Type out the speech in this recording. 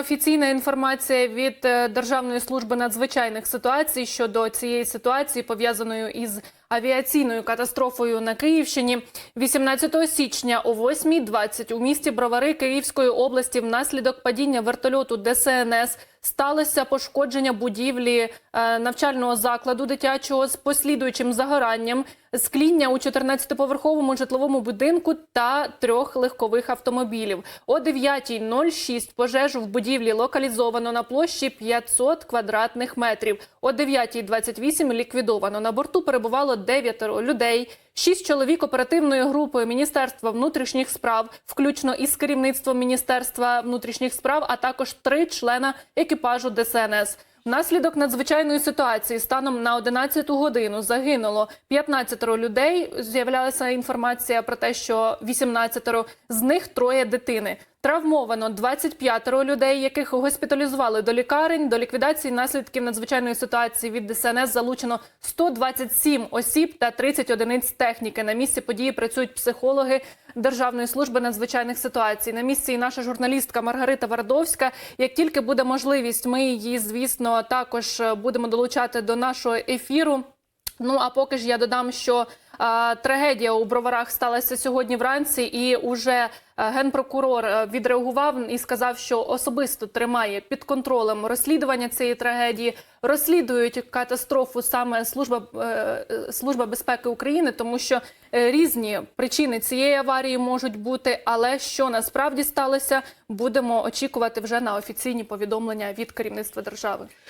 Офіційна інформація від е, Державної служби надзвичайних ситуацій щодо цієї ситуації, пов'язаної із авіаційною катастрофою на Київщині. 18 січня о 8.20 у місті Бровари Київської області внаслідок падіння вертольоту ДСНС сталося пошкодження будівлі е, навчального закладу дитячого з послідуючим загоранням, скління у 14-поверховому житловому будинку та трьох легкових автомобілів. О 9.06 пожежу в будівлі локалізовано на площі 500 квадратних метрів. О 9.28 ліквідовано. На борту перебувало 9 людей. Шість чоловік оперативної групи Міністерства внутрішніх справ, включно із керівництвом Міністерства внутрішніх справ, а також три члена екіпажу ДСНС. Внаслідок надзвичайної ситуації станом на 11 годину загинуло 15 людей. З'являлася інформація про те, що 18 з них троє дитини. Травмовано 25 людей, яких госпіталізували до лікарень. До ліквідації наслідків надзвичайної ситуації від ДСНС залучено 127 осіб та 30 одиниць техніки. На місці події працюють психологи Державної служби надзвичайних ситуацій. На місці і наша журналістка Маргарита Вардовська. Як тільки буде можливість, ми її, звісно, також е, будемо долучати до нашого ефіру. Ну а поки ж я додам, що трагедія у броварах сталася сьогодні вранці, і уже генпрокурор відреагував і сказав, що особисто тримає під контролем розслідування цієї трагедії. Розслідують катастрофу саме служба е, е, служба безпеки України, тому що е, різні причини цієї аварії можуть бути. Але що насправді сталося, будемо очікувати вже на офіційні повідомлення від керівництва держави.